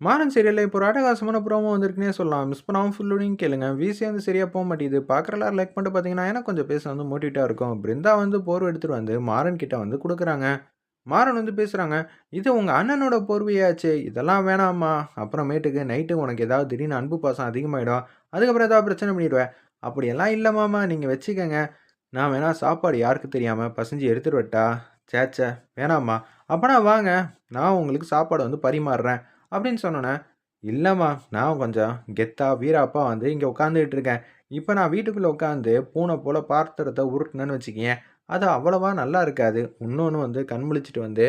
மாறன் சீரியலில் இப்போ ஒரு அட்டகாசமான ப்ரோமோ வந்திருக்குன்னே சொல்லலாம். மிஸ் பண்ணாமல் ஃபுல்லோடையும் கேளுங்க. விசி வந்து சரியாக போக மாட்டேங்குது. பார்க்குறலாம் லைக் பண்ணிட்டு பார்த்தீங்கன்னா எனக்கு கொஞ்சம் பேச வந்து மோட்டிவேட்டாக இருக்கும். பிருந்தா வந்து போர்வை எடுத்துகிட்டு வந்து மாறன் கிட்ட வந்து கொடுக்குறாங்க. மாறன் வந்து பேசுகிறாங்க இது உங்கள் அண்ணனோட போர்வையாச்சு. இதெல்லாம் வேணாம்மா. அப்புறமேட்டுக்கு நைட்டு உனக்கு ஏதாவது திடீர்னு அன்பு பாசம் அதிகமாகிடும் அதுக்கப்புறம் ஏதாவது பிரச்சனை பண்ணிடுவேன். அப்படியெல்லாம் இல்லைம்மாம்மா நீங்கள் வச்சுக்கோங்க. நான் வேணா சாப்பாடு யாருக்கு தெரியாமல் பசஞ்சு எடுத்துட்டு வட்டா சேச்சே வேணாம்மா. அப்போனா வாங்க. நான் உங்களுக்கு சாப்பாடு வந்து பரிமாறுறேன். அப்படின்னு சொன்னோன்னே இல்லைம்மா நான் கொஞ்சம் கெத்தா வீராப்பா வந்து இங்கே உட்காந்துக்கிட்டு இருக்கேன். இப்போ நான் வீட்டுக்குள்ளே உட்காந்து பூனை போல் பாத்திரத்தை உருட்டினேன்னு வச்சுக்கேன் அது அவ்வளவா நல்லா இருக்காது. இன்னொன்று வந்து கண் முழிச்சிட்டு வந்து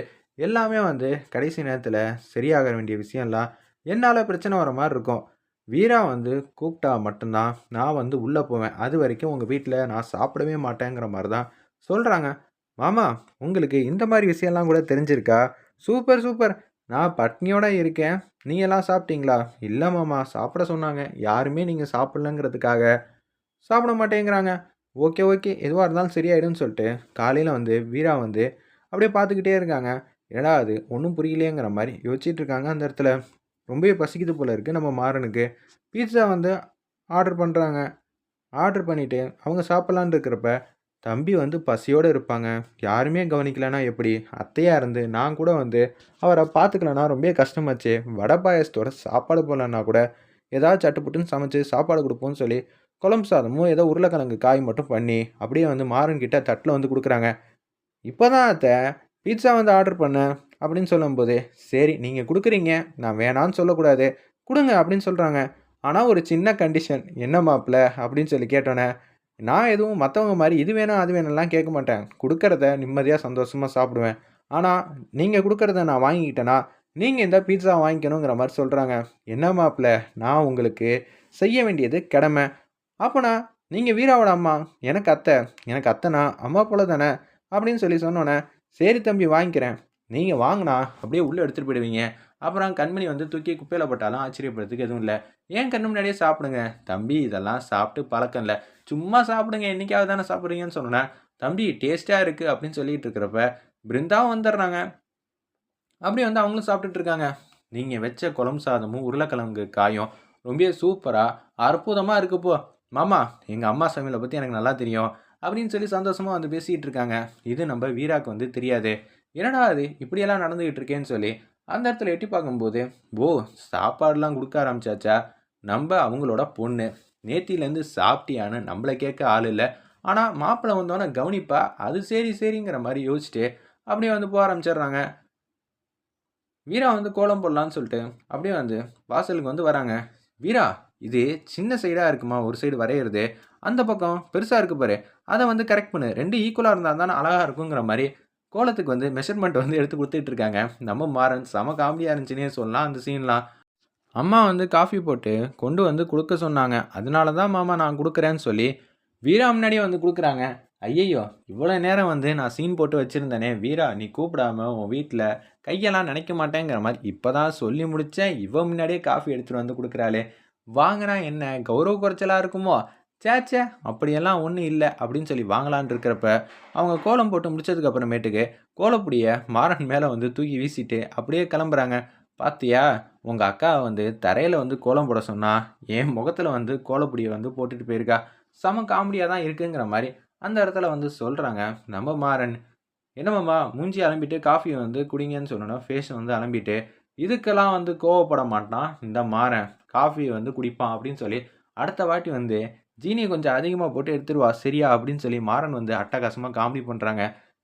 எல்லாமே வந்து கடைசி நேரத்தில் சரியாக வேண்டிய விஷயம்லாம் என்னால் பிரச்சனை வர மாதிரி இருக்கும். வீரா வந்து கூப்பிட்டா மட்டும்தான் நான் வந்து உள்ளே போவேன். அது வரைக்கும் உங்கள் வீட்டில் நான் சாப்பிடவே மாட்டேங்கிற மாதிரி தான் சொல்கிறாங்க மாமா உங்களுக்கு இந்த மாதிரி விஷயம்லாம் கூட தெரிஞ்சிருக்கா? Super super. நான் பட்னியோட இருக்கேன். நீ எல்லாம் சாப்பிட்டீங்களா? இல்லை மாமா சாப்பிட சொன்னாங்க. யாருமே நீங்கள் சாப்பிட்லங்கிறதுக்காக. சாப்பிட மாட்டேங்கிறாங்க. Okay okay. எதுவாக இருந்தாலும் சரியாயிடும்னு சொல்லிட்டு காலையில் வந்து வீரா வந்து அப்படியே பார்த்துக்கிட்டே இருக்காங்க. என்னடா அது ஒன்றும் புரியலையேங்கிற மாதிரி யோசிச்சுட்டு இருக்காங்க அந்த இடத்துல. ரொம்பவே பசிக்குது போல் இருக்குது நம்ம மாறனுக்கு. பீட்சா வந்து ஆர்டர் பண்ணுறாங்க ஆர்டர் பண்ணிவிட்டு அவங்க சாப்பிட்லான்னு இருக்கிறப்ப தம்பி வந்து பசியோடு இருப்பாங்க. யாருமே கவனிக்கலைன்னா எப்படி? அத்தையாக இருந்து நான் கூட வந்து அவரை பார்த்துக்கலன்னா ரொம்ப கஷ்டமாச்சு. வடை பாயசத்தோட சாப்பாடு போடலன்னா கூட ஏதாவது சட்டுப்புட்டுன்னு சமைச்சு சாப்பாடு கொடுப்போம்னு சொல்லி குழம்பு சாதமும் ஏதோ உருளைக்கிழங்கு காய் மட்டும் பண்ணி அப்படியே வந்து மாறன்கிட்ட தட்டில் வந்து கொடுக்குறாங்க. இப்போ தான் அத்தை பீட்சா வந்து ஆர்டர் பண்ணேன் அப்படின்னு சொல்லும்போது சரி நீங்கள் கொடுக்குறீங்க. நான் வேணான்னு சொல்லக்கூடாது. கொடுங்க அப்படின்னு சொல்கிறாங்க ஆனால் ஒரு சின்ன கண்டிஷன் என்ன மாப்பிள்ள அப்படின்னு சொல்லி கேட்டோன்னே நான் எதுவும் மற்றவங்க மாதிரி இது வேணும் அது வேணும்லாம் கேட்க மாட்டேன். கொடுக்கறத நிம்மதியாக சந்தோஷமாக சாப்பிடுவேன். ஆனால் நீங்கள் கொடுக்கறத நான் வாங்கிக்கிட்டேன்னா நீங்கள் இந்த பீட்சா வாங்கிக்கணுங்கிற மாதிரி சொல்கிறாங்க என்ன மாப்பிள்ள நான் உங்களுக்கு செய்ய வேண்டியது கடமை. அப்போனா நீங்கள் வீராவோட அம்மா எனக்கு அத்தை எனக்கு அத்தைனா அம்மா போல தானே? அப்படின்னு சொல்லி சொன்னோன்னே சரி தம்பி வாங்கிக்கிறேன். நீங்கள் வாங்கினா அப்படியே உள்ளே எடுத்துகிட்டு போயிடுவீங்க. அப்புறம் கண்மணி வந்து தூக்கி குப்பையில் போட்டாலும் ஆச்சரியப்படுறதுக்கு எதுவும் இல்லை. ஏன் கண்ணு முன்னாடியே சாப்பிடுங்க? தம்பி இதெல்லாம் சாப்பிட்டு பழக்கம் இல்லை. சும்மா சாப்பிடுங்க என்றைக்காவது தானே சாப்பிட்றீங்கன்னு சொன்னேன் தம்பி டேஸ்ட்டாக இருக்குது அப்படின்னு சொல்லிட்டு இருக்கிறப்ப பிருந்தாவும் வந்துடுறாங்க. அப்படி வந்து அவங்களும் சாப்பிட்டுட்டு இருக்காங்க. நீங்கள் வச்ச குழம்பு சாதமும் உருளைக்கிழங்கு காயும் ரொம்ப சூப்பராக அற்புதமாக இருக்குப்போ மாமா எங்கள் அம்மா சமையலை பற்றி எனக்கு நல்லா தெரியும் அப்படின்னு சொல்லி சந்தோஷமாக வந்து பேசிகிட்டு இருக்காங்க. இது நம்ம வீராக்கு வந்து தெரியாது. என்னடா அது இப்படியெல்லாம் நடந்துக்கிட்டு இருக்கேன்னு சொல்லி அந்த இடத்துல எட்டி பார்க்கும்போது ஓ சாப்பாடுலாம் கொடுக்க ஆரம்பிச்சாச்சா? நம்ம அவங்களோட பொண்ணு. நேத்திலேருந்து சாப்பிட்டியான்னு நம்மளை கேட்க ஆள் இல்லை. ஆனால் மாப்பிள்ளை வந்தோன்னே கவனிப்பா அது சரி சரிங்கிற மாதிரி யோசிச்சுட்டு அப்படியே வந்து போக ஆரம்பிச்சிடுறாங்க. வீரா வந்து கோலம் போடலான்னு சொல்லிட்டு அப்படியே வந்து வாசலுக்கு வந்து வராங்க. வீரா இது சின்ன சைடாக இருக்குமா? ஒரு சைடு வரைகிறது அந்த பக்கம் பெருசாக இருக்கு பாரு. அதை வந்து கரெக்ட் பண்ணு. ரெண்டு ஈக்குவலாக இருந்தால் தானே அழகாக இருக்குங்கிற மாதிரி கோலத்துக்கு வந்து மெஷர்மெண்ட் வந்து எடுத்து கொடுத்துட்டு இருக்காங்க நம்ம மாறன் செம காமெடியாக இருந்துச்சுன்னே சொல்லலாம் அந்த சீன்லாம் அம்மா வந்து காஃபி போட்டு கொண்டு வந்து கொடுக்க சொன்னாங்க. அதனால தான் மாமா நான் கொடுக்குறேன்னு சொல்லி வீரா முன்னாடியே வந்து கொடுக்குறாங்க. ஐயையோ இவ்வளோ நேரம் வந்து நான் சீன் போட்டு வச்சுருந்தேனே. வீரா நீ கூப்பிடாம உன் வீட்டில் கையெல்லாம் நினைக்க மாட்டேங்கிற மாதிரி இப்போ தான் சொல்லி முடித்தேன் இவன் முன்னாடியே காஃபி எடுத்துகிட்டு வந்து கொடுக்குறாளே. வாங்கினா என்ன? கௌரவ குறைச்சலாக இருக்குமோ? சேச்சே அப்படியெல்லாம் ஒன்றும் இல்லை அப்படின்னு சொல்லி வாங்கலான் இருக்கிறப்ப அவங்க கோலம் போட்டு முடிச்சதுக்கு அப்புறமேட்டுக்கு கோலப்பொடியை மாறன் மேலே வந்து தூக்கி வீசிட்டு அப்படியே கிளம்புறாங்க. பாத்தியா உங்கள் அக்கா வந்து தரையில் வந்து கோலம் போட சொன்னா என் முகத்தில் வந்து கோலப்பொடியை வந்து போட்டுட்டு போயிருக்கா. செம காமெடியாக தான் இருக்குங்கிற மாதிரி அந்த இடத்துல வந்து சொல்கிறாங்க நம்ம மாறன் என்னமாம்மா மூஞ்சி அலம்பிட்டு காஃபி வந்து குடிங்கன்னு சொல்லணும் ஃபேஸ் வந்து அலம்பிட்டு இதுக்கெல்லாம் வந்து கோவப்பட மாட்டான் இந்த மாறன். காஃபியை வந்து குடிப்பான் அப்படின்னு சொல்லி அடுத்த வாட்டி வந்து ஜீனியை கொஞ்சம் அதிகமாக போட்டு எடுத்துருவா சரியா? அப்படின்னு சொல்லி மாறன் வந்து அட்டகாசமாக காமெடி பண்ணுறாங்க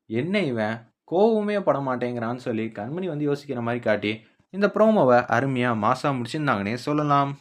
என்ன இவன்? கோவமே பட மாட்டேங்கிறான்னு சொல்லி கண்மணி வந்து யோசிக்கிற மாதிரி காட்டி இந்த ப்ரோமோவை அருமையாக மாசாக முடிச்சிருந்தாங்கன்னே சொல்லலாம்.